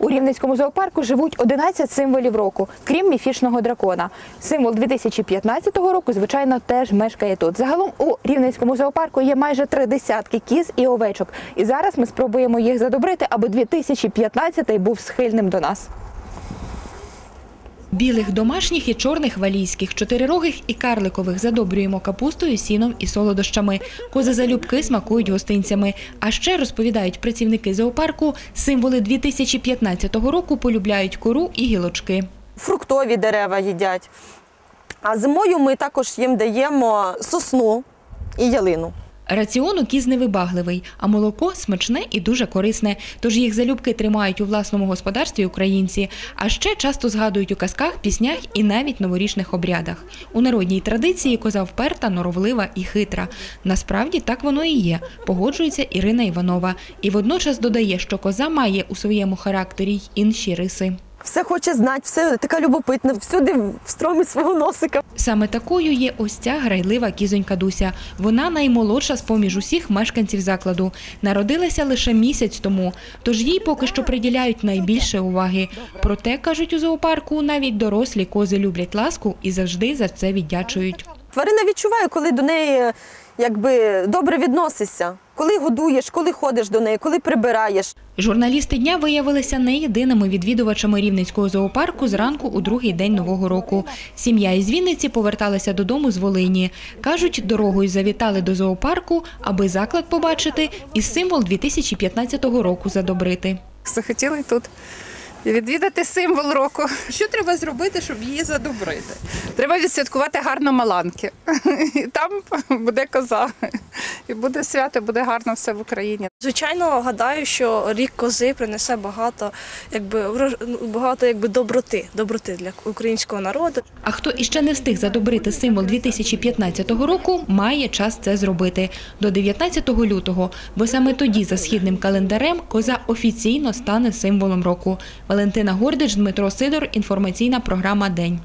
У Рівненському зоопарку живуть 11 символів року, крім міфічного дракона. Символ 2015 року, звичайно, теж мешкає тут. Загалом у Рівненському зоопарку є майже три десятки кіз і овечок. І зараз ми спробуємо їх задобрити, аби 2015 був схильним до нас. Білих домашніх і чорних валійських, чотирирогих і карликових задобрюємо капустою, сіном і солодощами. Кози залюбки смакують гостинцями. А ще розповідають працівники зоопарку, символи 2015 року полюбляють кору і гілочки. фруктові дерева їдять. А зимою ми також їм даємо сосну і ялину. Раціон у кіз невибагливий, а молоко смачне і дуже корисне. Тож їх залюбки тримають у власному господарстві українці. А ще часто згадують у казках, піснях і навіть новорічних обрядах. У народній традиції коза вперта, норовлива і хитра. Насправді так воно і є. Погоджується Ірина Іванова. І водночас додає, що коза має у своєму характері й інші риси. Все хоче знати, все така любопитна, всюди встромить свого носика. Саме такою є ось ця грайлива кізонька Дуся. Вона наймолодша з поміж усіх мешканців закладу. Народилася лише місяць тому, тож їй поки що приділяють найбільше уваги. Проте, кажуть у зоопарку, навіть дорослі кози люблять ласку і завжди за це віддячують. Тварина відчуває, коли до неї якби добре відносишся. Коли годуєш, коли ходиш до неї, коли прибираєш. Журналісти дня виявилися не єдиними відвідувачами Рівненського зоопарку зранку у другий день Нового року. Сім'я із Вінниці поверталася додому з Волині. Кажуть, дорогою завітали до зоопарку, аби заклад побачити і символ 2015 року задобрити. захотіли тут відвідати символ року. Що треба зробити, щоб її задобрити? Треба відсвяткувати гарно маланки. І там буде коза. І буде свято, буде гарно все в Україні. Звичайно, гадаю, що рік кози принесе багато, якби багато якби доброти, доброти для українського народу. А хто іще не встиг задобрити символ 2015 року, має час це зробити до 19 лютого, бо саме тоді, за східним календарем, коза офіційно стане символом року. Валентина Гордич, Дмитро Сидор. Інформаційна програма День.